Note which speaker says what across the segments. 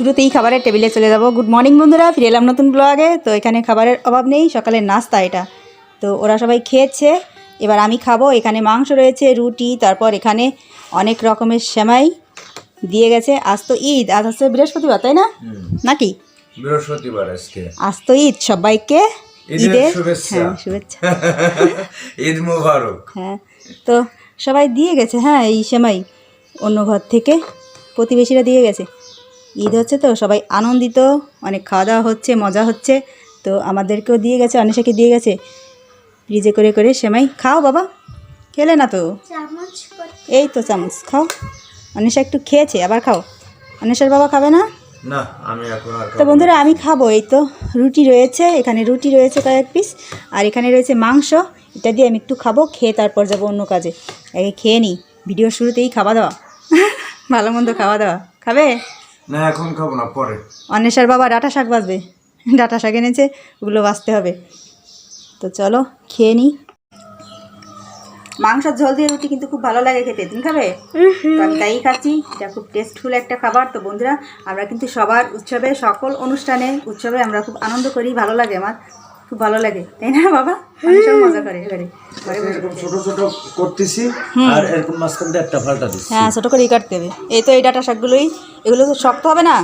Speaker 1: শুরুতেই খাবারের টেবিলে চলে যাব। গুড মর্নিং বন্ধুরা। ফিরে এলাম নতুন ব্লগে তো এখানে খাবারের অভাব নেই সকালের নাস্তা এটা। তো ওরা সবাই খেয়েছে। এবার আমি খাব। এখানে মাংস রয়েছে রুটি তারপর এখানে অনেক রকমের সেমাই দিয়ে গেছে। আজ তো ঈদ আজ হচ্ছে বৃহস্পতিবার তাই না? নাকি?
Speaker 2: বৃহস্পতিবার আজকে।
Speaker 1: আজ তো ঈদ সবাইকে।
Speaker 2: ঈদের
Speaker 1: ঈদের
Speaker 2: শুভেচ্ছা।
Speaker 1: হ্যাঁ শুভেচ্ছা।
Speaker 2: ঈদ মুবারক।
Speaker 1: হ্যাঁ তো সবাই দিয়ে গেছে হ্যাঁ এই সেমাই অন্য ঘর থেকে। প্রতিবেশীরা দিয়ে গেছে। ঈদ হচ্ছে তো সবাই আনন্দিত অনেক খাওয়া দাওয়া হচ্ছে মজা হচ্ছে। তো আমাদেরকেও দিয়ে গেছে অনেশাকে দিয়ে গেছে। ফ্রিজে করে করে সেমাই খাও বাবা খেলে না তো? এই তো চামচ খাও। অনেশা একটু খেয়েছে আবার খাও। অনেশার বাবা খাবে না?
Speaker 2: না আমি এখন আর
Speaker 1: তো বন্ধুরা আমি খাব এই তো। রুটি রয়েছে এখানে রুটি রয়েছে কয়েক পিস আর এখানে রয়েছে মাংস। এটা দিয়ে আমি একটু খাব খেয়ে তারপর যাব অন্য কাজে। আগে খেয়ে নিই ভিডিওর শুরুতেই খাওয়া দাওয়া। ভালো মন্দ খাওয়া দাওয়া। খাবে?
Speaker 2: না এখন খাব না পরে।
Speaker 1: অন্বেষার বাবা ডাটা শাক বাজবে ডাটা শাক এনেছে ওগুলো বাঁচতে হবে। তো চলো খেয়ে নিই মাংসের ঝোল দিয়ে রুটি কিন্তু খুব ভালো লাগে খেতে। তুমি খাবে? তো আমি তাই খাচ্ছি। এটা খুব টেস্টফুল একটা খাবার। তো বন্ধুরা আমরা কিন্তু সবার উৎসবে সকল অনুষ্ঠানে উৎসবে আমরা খুব আনন্দ করি ভালো লাগে আমার। খুব ভালো লাগে তাই না বাবা? মজা করে
Speaker 2: এরকম ছোট ছোট করতেছি আর এরকম মাঝখান দিয়ে একটা ফাল্টা দিচ্ছি।
Speaker 1: হ্যাঁ ছোটো করেই কাটতে হবে। এই তো এই ডাটা শাকগুলোই এগুলো তো শক্ত হবে না?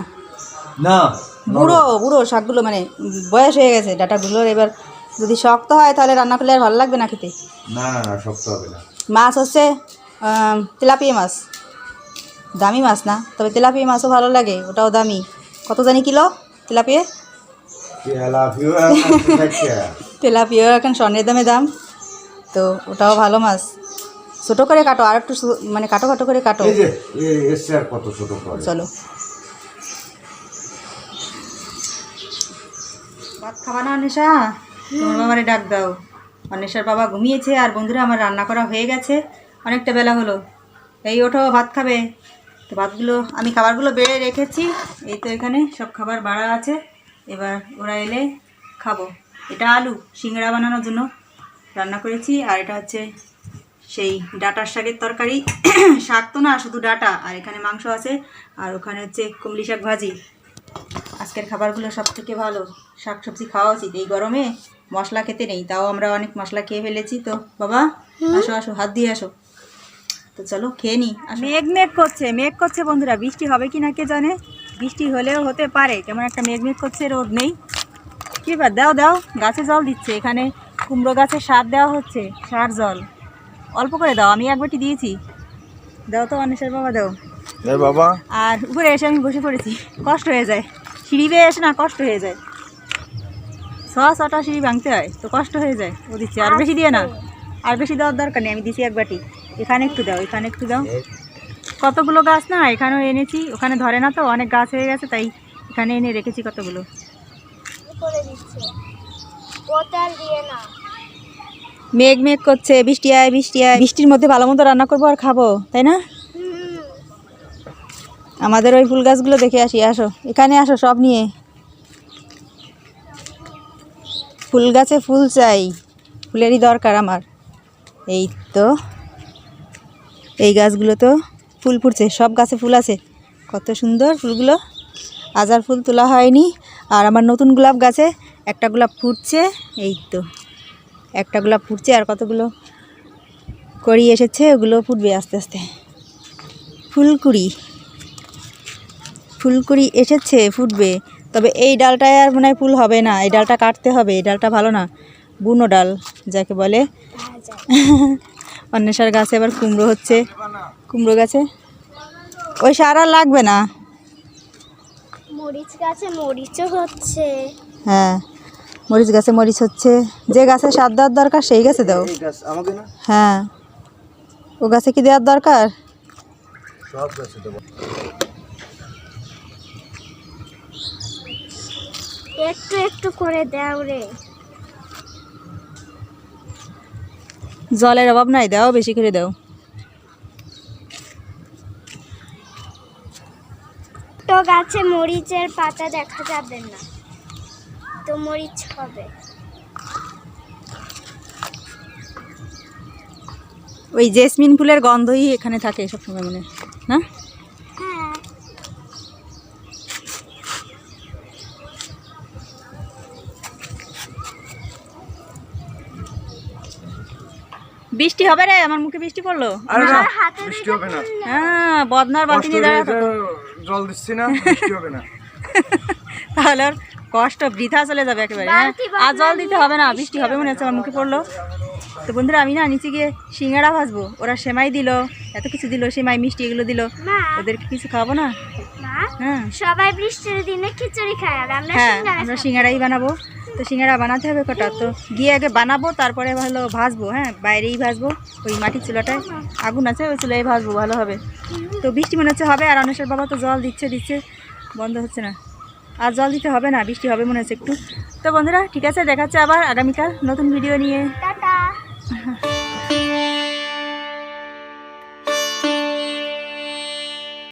Speaker 2: না
Speaker 1: বুড়ো বুড়ো শাকগুলো মানে বয়স হয়ে গেছে ডাটাগুলোর এবার যদি শক্ত হয় তাহলে রান্না করলে আর ভালো লাগবে না খেতে?
Speaker 2: না না শক্ত হবে না।
Speaker 1: মাছ হচ্ছে তেলাপিয়া মাছ। দামি মাছ না তবে তেলাপিয়া মাছও ভালো লাগে ওটাও দামি। কত জানি কিলো তেলাপিয়া? তেলাপিয়া এখন স্বর্ণের দামে দাম। তো ওটাও ভালো মাছ। ছোটো করে কাটো আর একটু মানে কাটো কাটো করে কাটো।
Speaker 2: কত ছোট
Speaker 1: চলো। ভাত খাবা না অনেশা? তোমার বাবারে ডাক দাও। অনেশার বাবা ঘুমিয়েছে আর বন্ধুরা আমার রান্না করা হয়ে গেছে। অনেকটা বেলা হলো। এই ওঠো ভাত খাবে। তো ভাতগুলো আমি খাবারগুলো বেড়ে রেখেছি। এই তো এখানে সব খাবার বাড়া আছে। এবার ওরা এলে খাব। এটা আলু সিঙ্গড়া বানানোর জন্য। রান্না করেছি আর এটা হচ্ছে সেই ডাটার শাকের তরকারি। শাক তো না শুধু ডাটা আর এখানে মাংস আছে আর ওখানে হচ্ছে কুমলি শাক ভাজি। আজকের খাবারগুলো সব থেকে ভালো। শাক সবজি খাওয়া উচিত। এই গরমে মশলা খেতে নেই তাও আমরা অনেক মশলা খেয়ে ফেলেছি তো। বাবা আসো আসো হাত দিয়ে আসো। তো চলো খেয়ে নি মেঘ মেঘ করছে মেঘ করছে বন্ধুরা বৃষ্টি হবে কি না কে জানে? বৃষ্টি হলেও হতে পারে কেমন একটা মেঘ মেঘ করছে রোদ নেই। কি ব্যাপার? দাও দাও গাছে জল দিচ্ছে এখানে কুমড়ো গাছে সার দেওয়া হচ্ছে সার জল। অল্প করে দাও আমি এক বাটি দিয়েছি। দাও তো অনেশের বাবা দাও।
Speaker 2: বাবা।
Speaker 1: আর উপরে এসে আমি বসে পড়েছি কষ্ট হয়ে যায়। সিঁড়ি বেয়ে এসে না কষ্ট হয়ে যায়। ছ ছটা সিঁড়ি ভাঙতে হয় তো কষ্ট হয়ে যায় ও দিচ্ছে। আর বেশি দিয়ে না আর বেশি দেওয়ার দরকার নেই আমি দিছি এক বাটি। এখানে একটু দাও এখানে একটু দাও। কতগুলো গাছ না এখানেও এনেছি ওখানে ধরে না তো অনেক গাছ হয়ে গেছে তাই এখানে এনে রেখেছি কতগুলো। মেঘ মেঘ করছে বৃষ্টি আয় বৃষ্টি আয়। বৃষ্টির মধ্যে ভালো মতো রান্না করব আর খাব তাই না? আমাদের ওই ফুল গাছগুলো দেখে আসি আসো এখানে আসো সব নিয়ে। ফুল গাছে ফুল চাই ফুলেরই দরকার আমার। এই তো এই গাছগুলো তো ফুল ফুটছে সব গাছে ফুল আছে। কত সুন্দর ফুলগুলো। আজার ফুল তোলা হয়নি। আর আমার নতুন গোলাপ গাছে একটা গোলাপ ফুটছে এই তো। একটা গোলাপ ফুটছে আর কতগুলো করি এসেছে ওগুলো ফুটবে আস্তে আস্তে। ফুলকুড়ি। ফুলকুড়ি এসেছে ফুটবে। তবে এই ডালটায় আর মনে হয় ফুল হবে না। এই ডালটা কাটতে হবে এই ডালটা ভালো না। বুনো ডাল যাকে বলে। অন্বেষার গাছে আবার কুমড়ো হচ্ছে। কুমড়ো গাছে? ওই সার আর লাগবে না?
Speaker 3: মরিচ গাছে মরিচও হচ্ছে।
Speaker 1: হ্যাঁ মরিচ গাছে মরিচ হচ্ছে। যে গাছে সার দেওয়ার দরকার সেই গাছে দাও।
Speaker 2: এই গাছ আমাকে না?
Speaker 1: হ্যাঁ। ও গাছে কি দেওয়ার দরকার?
Speaker 2: সব গাছে দেবো।
Speaker 3: একটু একটু করে দাও রে।
Speaker 1: জলের অভাব নাই দাও বেশি করে দাও।
Speaker 3: গাছে মরিচের পাতা দেখা যাবে না তো মরিচ হবে
Speaker 1: ওই জেসমিন ফুলের গন্ধই এখানে থাকে সবসময় মনে। না বৃষ্টি হবে রে আমার মুখে বৃষ্টি পড়ল।
Speaker 4: আরে বৃষ্টি হবে না।
Speaker 1: হ্যাঁ বদনার বালতি নিয়ে
Speaker 4: জল দিচ্ছি না বৃষ্টি হবে না।
Speaker 1: তাহলে ওর কষ্ট বৃথা চলে যাবে একেবারে হ্যাঁ? আর জল দিতে হবে না বৃষ্টি হবে মনে হচ্ছে আমার মুখে পড়ল। তো বন্ধুরা আমি না নিচে গিয়ে সিঙ্গাড়া ভাজবো। ওরা সেমাই দিল এত কিছু দিল সেমাই মিষ্টি এগুলো দিল। ওদেরকে কিছু খাব না? হ্যাঁ।
Speaker 3: সবাই বৃষ্টির দিনে খিচুড়ি খায় আমরা
Speaker 1: হ্যাঁ। সিঙ্গাড়াই বানাবো। তো সিঙ্গারা বানাতে হবে কটা তো গিয়ে আগে বানাবো তারপরে ভালো ভাজবো হ্যাঁ? বাইরেই ভাজবো ওই মাটির চুলাটায় আগুন আছে ওই চুলায় ভাজবো ভালো হবে। তো বৃষ্টি মনে হচ্ছে হবে আর অনেশের বাবা তো জল দিচ্ছে দিচ্ছে বন্ধ হচ্ছে না। আর জল দিতে হবে না বৃষ্টি হবে মনে হচ্ছে একটু। তো বন্ধুরা ঠিক আছে দেখাচ্ছে আবার আগামীকাল নতুন ভিডিও নিয়ে।
Speaker 3: টাটা।